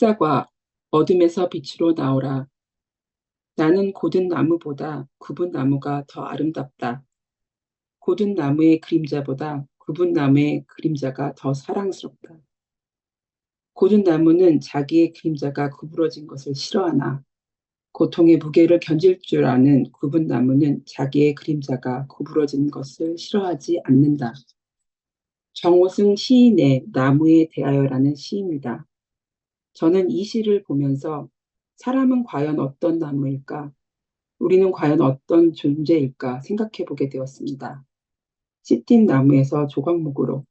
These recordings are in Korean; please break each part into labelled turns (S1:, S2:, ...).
S1: 십사과 어둠에서 빛으로 나오라. 나는 고든 나무보다 굽은 나무가 더 아름답다. 고든 나무의 그림자보다 굽은 나무의 그림자가 더 사랑스럽다. 고든 나무는 자기의 그림자가 구부러진 것을 싫어하나 고통의 무게를 견딜 줄 아는 굽은 나무는 자기의 그림자가 구부러진 것을 싫어하지 않는다. 정호승 시인의 나무에 대하여라는 시입니다. 저는 이 시를 보면서 사람은 과연 어떤 나무일까? 우리는 과연 어떤 존재일까 생각해 보게 되었습니다. 씻딘 나무에서 조각목으로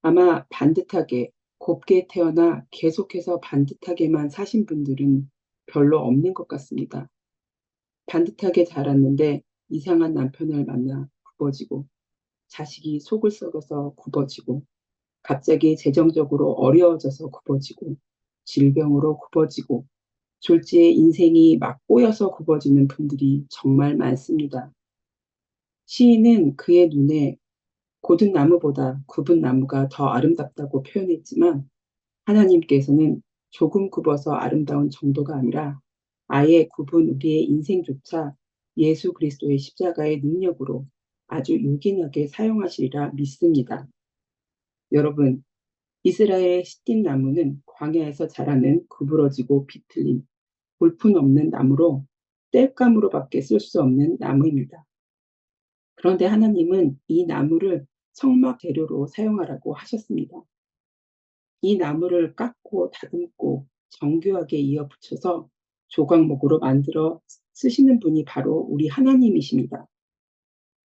S1: 아마 반듯하게 곱게 태어나 계속해서 반듯하게만 사신 분들은 별로 없는 것 같습니다. 반듯하게 자랐는데 이상한 남편을 만나 굽어지고 자식이 속을 썩어서 굽어지고 갑자기 재정적으로 어려워져서 굽어지고 질병으로 굽어지고 졸지에 인생이 막 꼬여서 굽어지는 분들이 정말 많습니다. 시인은 그의 눈에 고든 나무보다 굽은 나무가 더 아름답다고 표현했지만 하나님께서는 조금 굽어서 아름다운 정도가 아니라 아예 굽은 우리의 인생조차 예수 그리스도의 십자가의 능력으로 아주 유기하게 사용하시리라 믿습니다. 여러분, 이스라엘의 시딘 나무는 광야에서 자라는 구부러지고 비틀린 볼품 없는 나무로 땔감으로밖에 쓸 수 없는 나무입니다. 그런데 하나님은 이 나무를 성막 재료로 사용하라고 하셨습니다. 이 나무를 깎고 다듬고 정교하게 이어 붙여서 조각목으로 만들어 쓰시는 분이 바로 우리 하나님이십니다.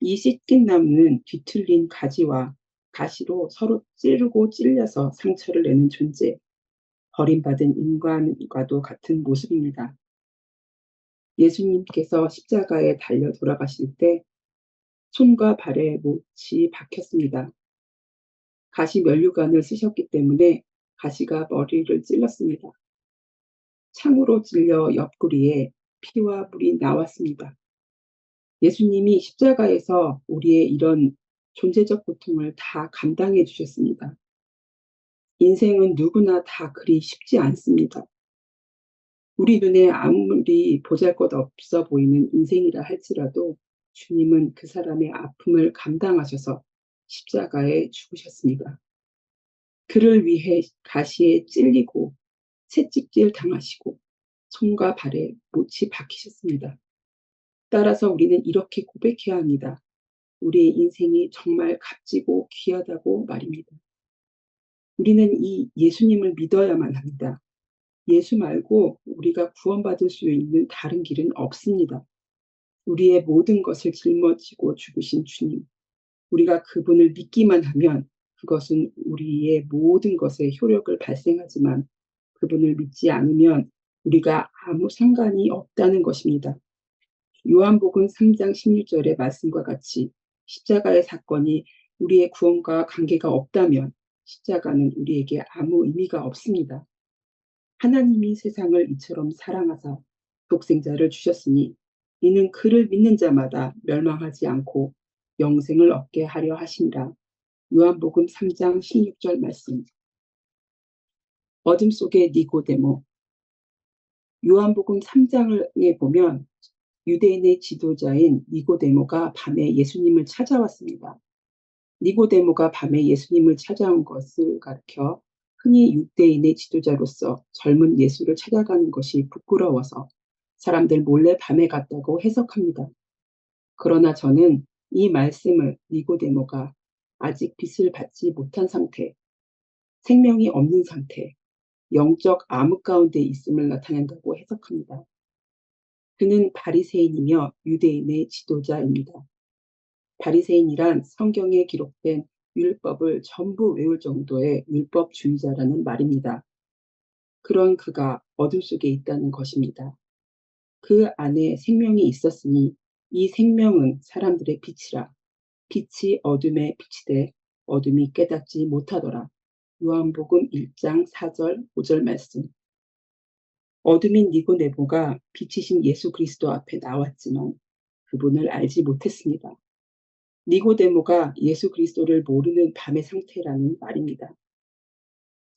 S1: 이 씻긴 나무는 뒤틀린 가지와 가시로 서로 찌르고 찔려서 상처를 내는 존재, 버림받은 인간과도 같은 모습입니다. 예수님께서 십자가에 달려 돌아가실 때 손과 발에 못이 박혔습니다. 가시 면류관을 쓰셨기 때문에 가시가 머리를 찔렀습니다. 창으로 찔려 옆구리에 피와 물이 나왔습니다. 예수님이 십자가에서 우리의 이런 존재적 고통을 다 감당해 주셨습니다. 인생은 누구나 다 그리 쉽지 않습니다. 우리 눈에 아무리 보잘 것 없어 보이는 인생이라 할지라도 주님은 그 사람의 아픔을 감당하셔서 십자가에 죽으셨습니다. 그를 위해 가시에 찔리고 채찍질 당하시고 손과 발에 못이 박히셨습니다. 따라서 우리는 이렇게 고백해야 합니다. 우리의 인생이 정말 값지고 귀하다고 말입니다. 우리는 이 예수님을 믿어야만 합니다. 예수 말고 우리가 구원받을 수 있는 다른 길은 없습니다. 우리의 모든 것을 짊어지고 죽으신 주님. 우리가 그분을 믿기만 하면 그것은 우리의 모든 것에 효력을 발생하지만 그분을 믿지 않으면 우리가 아무 상관이 없다는 것입니다. 요한복음 3장 16절의 말씀과 같이 십자가의 사건이 우리의 구원과 관계가 없다면 십자가는 우리에게 아무 의미가 없습니다. 하나님이 세상을 이처럼 사랑하사 독생자를 주셨으니 이는 그를 믿는 자마다 멸망하지 않고 영생을 얻게 하려 하시니라. 요한복음 3장 16절 말씀. 어둠 속의 니고데모. 요한복음 3장에 보면 유대인의 지도자인 니고데모가 밤에 예수님을 찾아왔습니다. 니고데모가 밤에 예수님을 찾아온 것을 가르켜 흔히 유대인의 지도자로서 젊은 예수를 찾아가는 것이 부끄러워서 사람들 몰래 밤에 갔다고 해석합니다. 그러나 저는 이 말씀을 니고데모가 아직 빛을 받지 못한 상태, 생명이 없는 상태, 영적 암흑 가운데 있음을 나타낸다고 해석합니다. 그는 바리새인이며 유대인의 지도자입니다. 바리새인이란 성경에 기록된 율법을 전부 외울 정도의 율법주의자라는 말입니다. 그런 그가 어둠 속에 있다는 것입니다. 그 안에 생명이 있었으니 이 생명은 사람들의 빛이라 빛이 어둠에 비치되 어둠이 깨닫지 못하더라. 요한복음 1장 4절 5절 말씀 어둠인 니고네모가 빛이신 예수 그리스도 앞에 나왔지만 그분을 알지 못했습니다. 니고데모가 예수 그리스도를 모르는 밤의 상태라는 말입니다.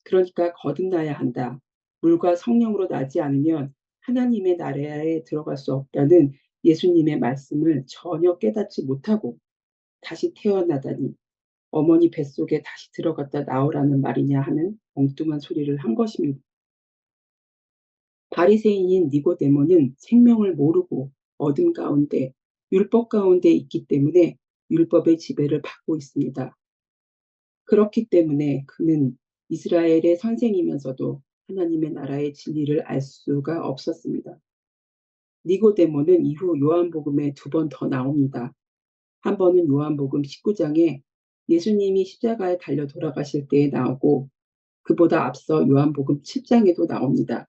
S1: 그러니까 거듭나야 한다. 물과 성령으로 나지 않으면 하나님의 나라에 들어갈 수 없다는 예수님의 말씀을 전혀 깨닫지 못하고 다시 태어나다니 어머니 뱃속에 다시 들어갔다 나오라는 말이냐 하는 엉뚱한 소리를 한 것입니다. 바리새인인 니고데모는 생명을 모르고 어둠 가운데 율법 가운데 있기 때문에 율법의 지배를 받고 있습니다. 그렇기 때문에 그는 이스라엘의 선생이면서도 하나님의 나라의 진리를 알 수가 없었습니다. 니고데모는 이후 요한복음에 두 번 더 나옵니다. 한 번은 요한복음 19장에 예수님이 십자가에 달려 돌아가실 때에 나오고 그보다 앞서 요한복음 7장에도 나옵니다.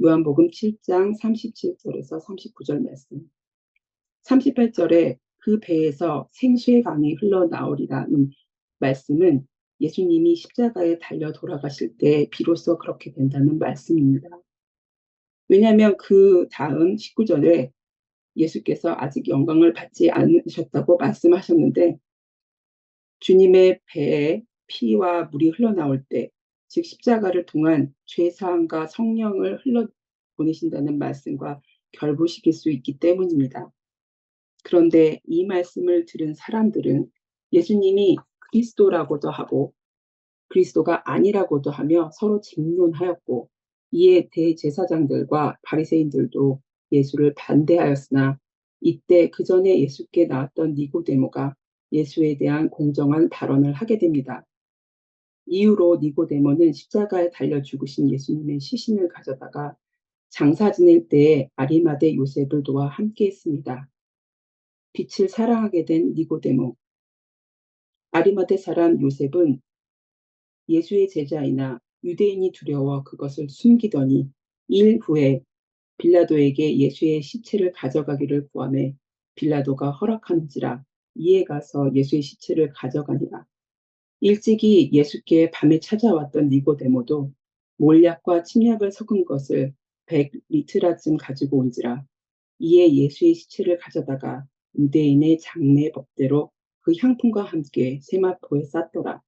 S1: 요한복음 7장 37절에서 39절 말씀. 38절에 그 배에서 생수의 강이 흘러나오리라는 말씀은 예수님이 십자가에 달려 돌아가실 때 비로소 그렇게 된다는 말씀입니다. 왜냐하면 그 다음 19절에 예수께서 아직 영광을 받지 않으셨다고 말씀하셨는데 주님의 배에 피와 물이 흘러나올 때, 즉 십자가를 통한 죄사함과 성령을 흘러 보내신다는 말씀과 결부시킬 수 있기 때문입니다. 그런데 이 말씀을 들은 사람들은 예수님이 그리스도라고도 하고 그리스도가 아니라고도 하며 서로 쟁론하였고 이에 대제사장들과 바리새인들도 예수를 반대하였으나 이때 그 전에 예수께 나왔던 니고데모가 예수에 대한 공정한 발언을 하게 됩니다. 이후로 니고데모는 십자가에 달려 죽으신 예수님의 시신을 가져다가 장사 지낼 때에 아리마대 요셉을 도와 함께 했습니다. 빛을 사랑하게 된 니고데모. 아리마대 사람 요셉은 예수의 제자이나 유대인이 두려워 그것을 숨기더니 일 후에 빌라도에게 예수의 시체를 가져가기를 구하매 빌라도가 허락하는지라 이에 가서 예수의 시체를 가져가니라. 일찍이 예수께 밤에 찾아왔던 니고데모도 몰약과 침략을 섞은 것을 백 리트라쯤 가지고 온지라 이에 예수의 시체를 가져다가 유대인의 장례 법대로 그 향품과 함께 세마포에 쌌더라.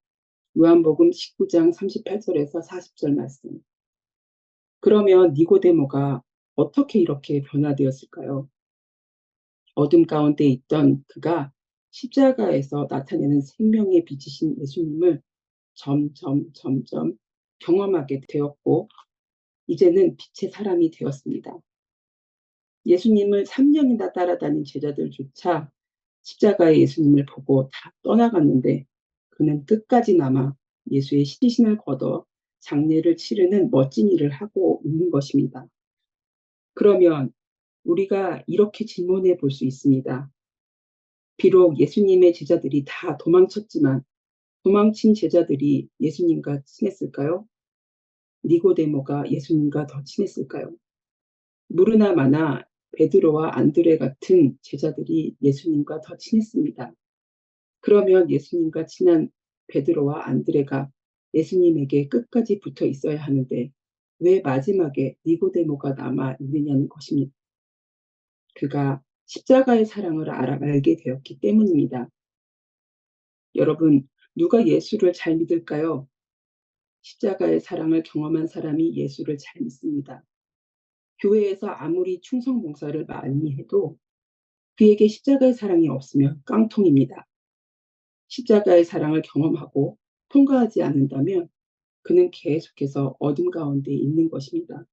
S1: 요한복음 19장 38절에서 40절 말씀. 그러면 니고데모가 어떻게 이렇게 변화되었을까요? 어둠 가운데 있던 그가 십자가에서 나타내는 생명의 빛이신 예수님을 점점 점점 경험하게 되었고 이제는 빛의 사람이 되었습니다. 예수님을 3년이나 따라다닌 제자들조차 십자가의 예수님을 보고 다 떠나갔는데 그는 끝까지 남아 예수의 시신을 걷어 장례를 치르는 멋진 일을 하고 있는 것입니다. 그러면 우리가 이렇게 질문해 볼 수 있습니다. 비록 예수님의 제자들이 다 도망쳤지만 도망친 제자들이 예수님과 친했을까요? 니고데모가 예수님과 더 친했을까요? 무르나 마나 베드로와 안드레 같은 제자들이 예수님과 더 친했습니다. 그러면 예수님과 친한 베드로와 안드레가 예수님에게 끝까지 붙어 있어야 하는데 왜 마지막에 니고데모가 남아 있느냐는 것입니다. 그가 십자가의 사랑을 알아 알게 되었기 때문입니다. 여러분, 누가 예수를 잘 믿을까요? 십자가의 사랑을 경험한 사람이 예수를 잘 믿습니다. 교회에서 아무리 충성 봉사를 많이 해도 그에게 십자가의 사랑이 없으면 깡통입니다. 십자가의 사랑을 경험하고 통과하지 않는다면 그는 계속해서 어둠 가운데 있는 것입니다.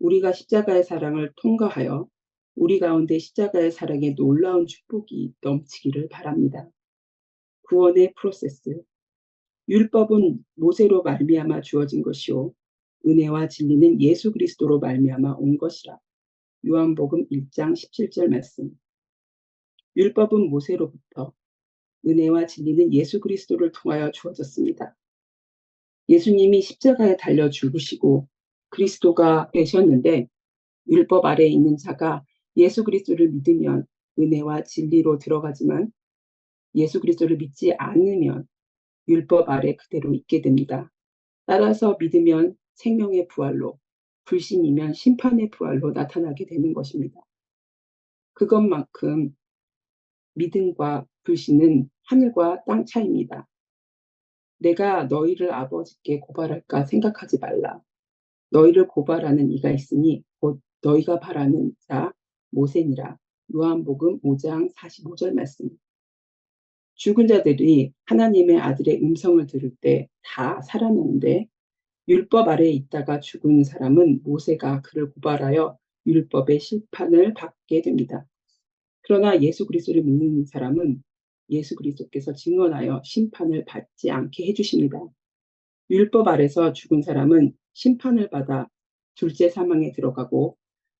S1: 우리가 십자가의 사랑을 통과하여 우리 가운데 십자가의 사랑에 놀라운 축복이 넘치기를 바랍니다. 구원의 프로세스. 율법은 모세로 말미암아 주어진 것이요 은혜와 진리는 예수 그리스도로 말미암아 온 것이라. 요한복음 1장 17절 말씀. 율법은 모세로부터 은혜와 진리는 예수 그리스도를 통하여 주어졌습니다. 예수님이 십자가에 달려 죽으시고 그리스도가 되셨는데 율법 아래에 있는 자가 예수 그리스도를 믿으면 은혜와 진리로 들어가지만 예수 그리스도를 믿지 않으면 율법 아래 그대로 있게 됩니다. 따라서 믿으면 생명의 부활로, 불신이면 심판의 부활로 나타나게 되는 것입니다. 그것만큼 믿음과 불신은 하늘과 땅 차이입니다. 내가 너희를 아버지께 고발할까 생각하지 말라. 너희를 고발하는 이가 있으니 곧 너희가 바라는 자 모세니라. 요한복음 5장 45절 말씀. 죽은 자들이 하나님의 아들의 음성을 들을 때 다 살아나는데 율법 아래에 있다가 죽은 사람은 모세가 그를 고발하여 율법의 심판을 받게 됩니다. 그러나 예수 그리스도를 믿는 사람은 예수 그리스도께서 증언하여 심판을 받지 않게 해주십니다. 율법 아래서 죽은 사람은 심판을 받아 둘째 사망에 들어가고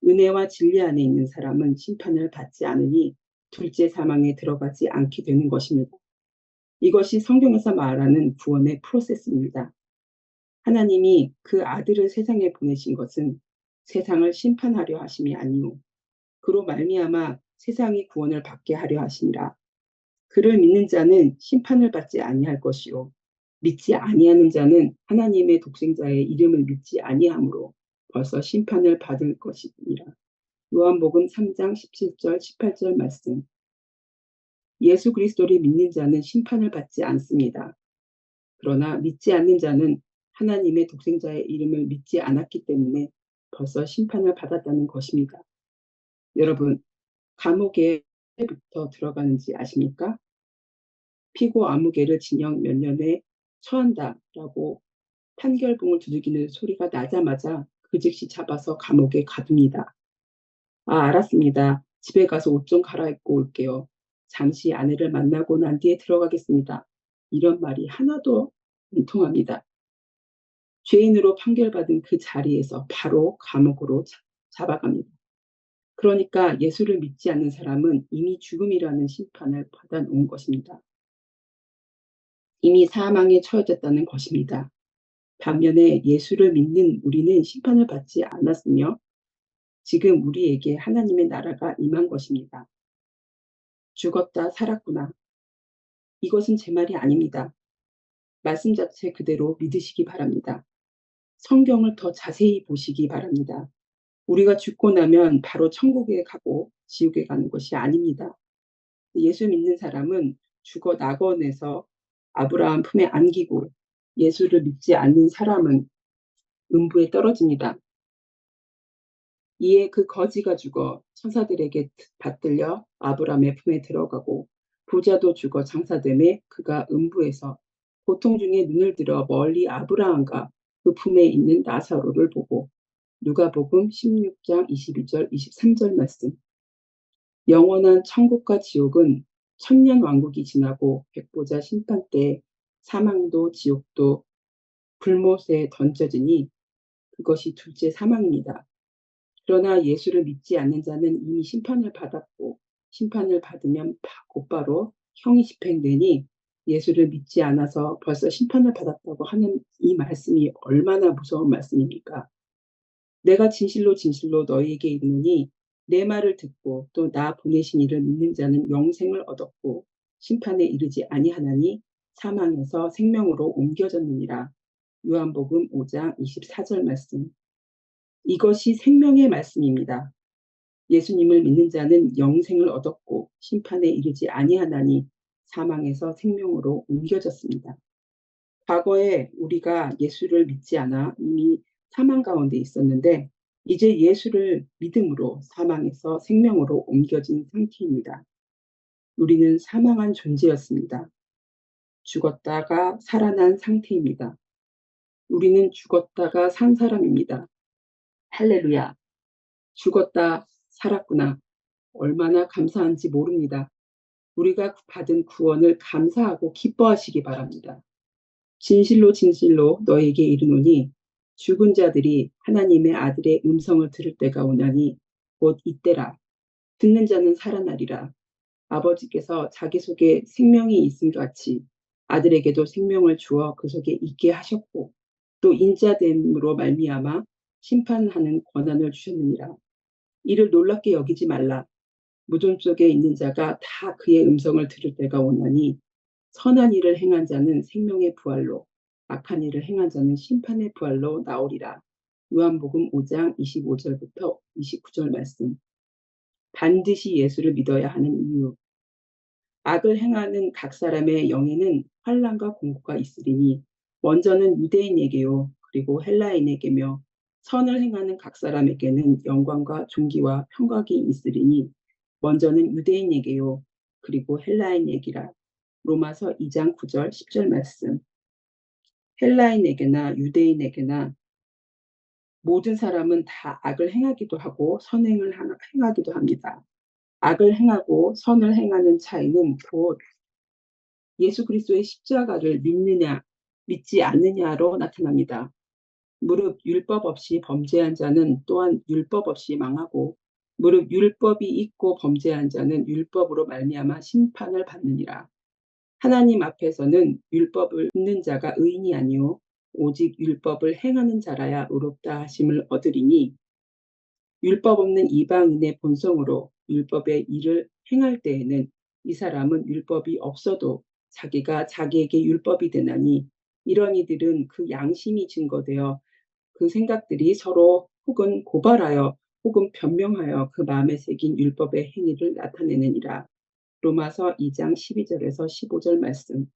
S1: 은혜와 진리 안에 있는 사람은 심판을 받지 않으니 둘째 사망에 들어가지 않게 되는 것입니다. 이것이 성경에서 말하는 구원의 프로세스입니다. 하나님이 그 아들을 세상에 보내신 것은 세상을 심판하려 하심이 아니오 그로 말미암아 세상이 구원을 받게 하려 하시니라. 그를 믿는 자는 심판을 받지 아니할 것이요 믿지 아니하는 자는 하나님의 독생자의 이름을 믿지 아니하므로 벌써 심판을 받을 것이니라. 요한복음 3장 17절 18절 말씀. 예수 그리스도를 믿는 자는 심판을 받지 않습니다. 그러나 믿지 않는 자는 하나님의 독생자의 이름을 믿지 않았기 때문에 벌써 심판을 받았다는 것입니다. 여러분, 감옥에 부터 들어가는지 아십니까? 피고 아무개를 징역 몇 년에 처한다라고 판결봉을 두들기는 소리가 나자마자 그 즉시 잡아서 감옥에 가둡니다. 아, 알았습니다. 집에 가서 옷 좀 갈아입고 올게요. 잠시 아내를 만나고 난 뒤에 들어가겠습니다. 이런 말이 하나도 안 통합니다. 죄인으로 판결받은 그 자리에서 바로 감옥으로 잡아갑니다. 그러니까 예수를 믿지 않는 사람은 이미 죽음이라는 심판을 받아놓은 것입니다. 이미 사망에 처해졌다는 것입니다. 반면에 예수를 믿는 우리는 심판을 받지 않았으며 지금 우리에게 하나님의 나라가 임한 것입니다. 죽었다 살았구나. 이것은 제 말이 아닙니다. 말씀 자체 그대로 믿으시기 바랍니다. 성경을 더 자세히 보시기 바랍니다. 우리가 죽고 나면 바로 천국에 가고 지옥에 가는 것이 아닙니다. 예수 믿는 사람은 죽어 낙원에서 아브라함 품에 안기고 예수를 믿지 않는 사람은 음부에 떨어집니다. 이에 그 거지가 죽어 천사들에게 받들려 아브라함의 품에 들어가고 부자도 죽어 장사됨에 그가 음부에서 고통 중에 눈을 들어 멀리 아브라함과 그 품에 있는 나사로를 보고 누가복음 16장 22절 23절 말씀 영원한 천국과 지옥은 천년 왕국이 지나고 백보자 심판 때 사망도 지옥도 불못에 던져지니 그것이 둘째 사망입니다. 그러나 예수를 믿지 않는 자는 이미 심판을 받았고 심판을 받으면 곧바로 형이 집행되니 예수를 믿지 않아서 벌써 심판을 받았다고 하는 이 말씀이 얼마나 무서운 말씀입니까? 내가 진실로 진실로 너희에게 이르노니 내 말을 듣고 또 나 보내신 이를 믿는 자는 영생을 얻었고 심판에 이르지 아니하나니 사망에서 생명으로 옮겨졌느니라. 요한복음 5장 24절 말씀. 이것이 생명의 말씀입니다. 예수님을 믿는 자는 영생을 얻었고 심판에 이르지 아니하나니 사망에서 생명으로 옮겨졌습니다. 과거에 우리가 예수를 믿지 않아 이미 사망 가운데 있었는데 이제 예수를 믿음으로 사망에서 생명으로 옮겨진 상태입니다. 우리는 사망한 존재였습니다. 죽었다가 살아난 상태입니다. 우리는 죽었다가 산 사람입니다. 할렐루야. 죽었다 살았구나. 얼마나 감사한지 모릅니다. 우리가 받은 구원을 감사하고 기뻐하시기 바랍니다. 진실로 진실로 너에게 이르노니 죽은 자들이 하나님의 아들의 음성을 들을 때가 오나니 곧 이때라. 듣는 자는 살아나리라. 아버지께서 자기 속에 생명이 있음 같이 아들에게도 생명을 주어 그 속에 있게 하셨고 또 인자됨으로 말미암아 심판하는 권한을 주셨느니라. 이를 놀랍게 여기지 말라. 무덤 속에 있는 자가 다 그의 음성을 들을 때가 오나니 선한 일을 행한 자는 생명의 부활로 악한 일을 행한 자는 심판의 부활로 나오리라. 요한복음 5장 25절부터 29절 말씀. 반드시 예수를 믿어야 하는 이유. 악을 행하는 각 사람의 영에는 환란과 공고가 있으리니 먼저는 유대인에게요. 그리고 헬라인에게며 선을 행하는 각 사람에게는 영광과 존귀와 평각이 있으리니 먼저는 유대인에게요. 그리고 헬라인에게라. 로마서 2장 9절 10절 말씀. 헬라인에게나 유대인에게나 모든 사람은 다 악을 행하기도 하고 선행을 행하기도 합니다. 악을 행하고 선을 행하는 차이는 곧 예수 그리스도의 십자가를 믿느냐 믿지 않느냐로 나타납니다. 무릇 율법 없이 범죄한 자는 또한 율법 없이 망하고 무릇 율법이 있고 범죄한 자는 율법으로 말미암아 심판을 받느니라. 하나님 앞에서는 율법을 듣는 자가 의인이 아니요 오직 율법을 행하는 자라야 의롭다 하심을 얻으리니 율법 없는 이방인의 본성으로 율법의 일을 행할 때에는 이 사람은 율법이 없어도 자기가 자기에게 율법이 되나니 이런 이들은 그 양심이 증거되어 그 생각들이 서로 혹은 고발하여 혹은 변명하여 그 마음에 새긴 율법의 행위를 나타내느니라. 로마서 2장 12절에서 15절 말씀.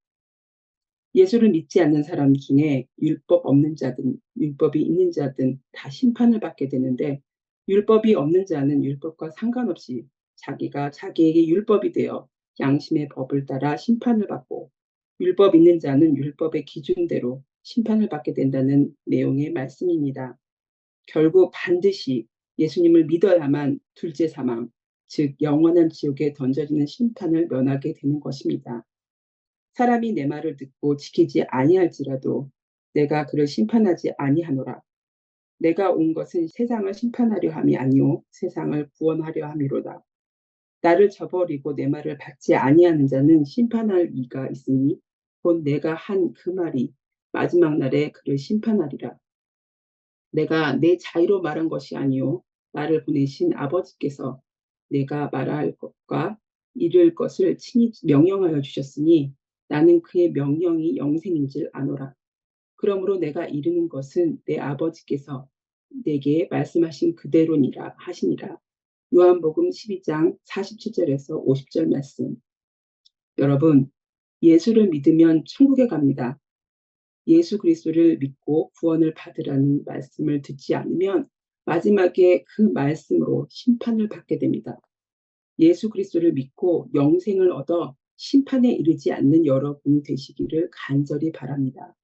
S1: 예수를 믿지 않는 사람 중에 율법 없는 자든 율법이 있는 자든 다 심판을 받게 되는데 율법이 없는 자는 율법과 상관없이 자기가 자기에게 율법이 되어 양심의 법을 따라 심판을 받고 율법 있는 자는 율법의 기준대로 심판을 받게 된다는 내용의 말씀입니다. 결국 반드시 예수님을 믿어야만 둘째 사망, 즉 영원한 지옥에 던져지는 심판을 면하게 되는 것입니다. 사람이 내 말을 듣고 지키지 아니할지라도 내가 그를 심판하지 아니하노라. 내가 온 것은 세상을 심판하려 함이 아니오 세상을 구원하려 함이로다. 나를 저버리고 내 말을 받지 아니하는 자는 심판할 이가 있으니 곧 내가 한 그 말이 마지막 날에 그를 심판하리라. 내가 내 자유로 말한 것이 아니오 나를 보내신 아버지께서 내가 말할 것과 이룰 것을 친히 명령하여 주셨으니 나는 그의 명령이 영생인 줄 아노라. 그러므로 내가 이르는 것은 내 아버지께서 내게 말씀하신 그대로니라 하시니라. 요한복음 12장 47절에서 50절 말씀. 여러분, 예수를 믿으면 천국에 갑니다. 예수 그리스도를 믿고 구원을 받으라는 말씀을 듣지 않으면 마지막에 그 말씀으로 심판을 받게 됩니다. 예수 그리스도를 믿고 영생을 얻어 심판에 이르지 않는 여러분이 되시기를 간절히 바랍니다.